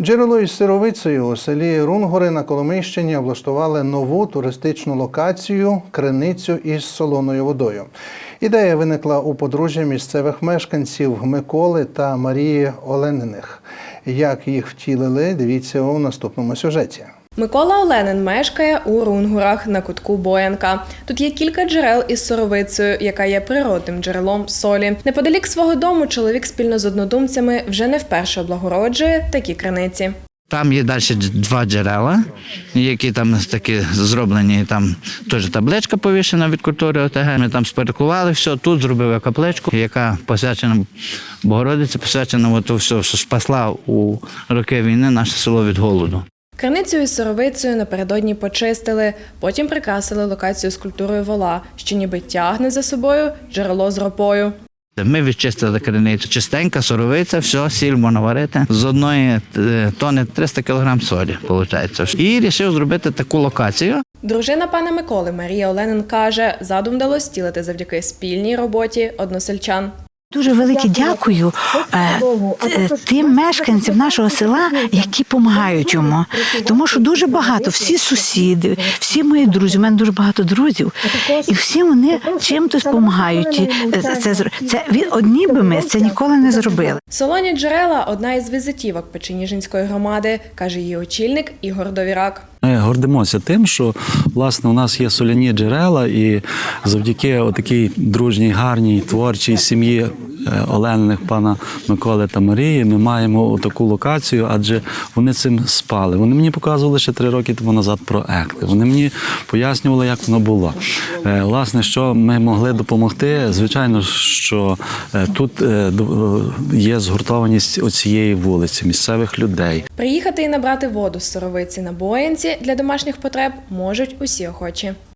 Джерело із сировицею у селі Рунгори на Коломийщині облаштували нову туристичну локацію криницю із солоною водою. Ідея виникла у подружжя місцевих мешканців Миколи та Марії Олениних. Як їх втілили, дивіться у наступному сюжеті. Микола Оленин мешкає у Рунгурах на кутку Боянка. Тут є кілька джерел із соровицею, яка є природним джерелом солі. Неподалік свого дому чоловік спільно з однодумцями вже не вперше облагороджує такі криниці. Там є далі два джерела, які там такі зроблені. Там теж табличка повішена від культури ОТГ. Ми там сперекували все. Тут зробили капличку, яка посвячена Богородиці, посвячена то все, що спасла у роки війни наше село від голоду. Криницю із соровицею напередодні почистили, потім прикрасили локацію скульптурою вола, що ніби тягне за собою джерело з ропою. Ми відчистили криницю. Чистенька, соровиця, все, сіль можна варити. З одної е, тони 300 кг солі, виходить. І вирішив зробити таку локацію. Дружина пана Миколи Марія Оленин каже, задум вдалося стілити завдяки спільній роботі односельчан. Дуже велике дякую е, е, тим мешканцям нашого села, які допомагають йому. Тому що дуже багато, всі сусіди, всі мої друзі, у мене дуже багато друзів, і всі вони чим-то допомагають. Це, це, це одні би ми це ніколи не зробили. Солоні джерела одна із візитівок Печеніжинської громади, каже її очільник Ігор Довірак. Ми гордимося тим, що власне у нас є соляні джерела, і завдяки отакій дружній, гарній творчій сім'ї Олениних, пана Миколи та Марії, ми маємо таку локацію, адже вони цим спали. Вони мені показували ще три роки тому назад проекти. Вони мені пояснювали, як воно було. Е, Власне, що ми могли допомогти. Звичайно, що е, тут е, е, є згуртованість оцієї вулиці, місцевих людей. Приїхати і набрати воду з соровиці на Боянці для домашніх потреб можуть усі охочі.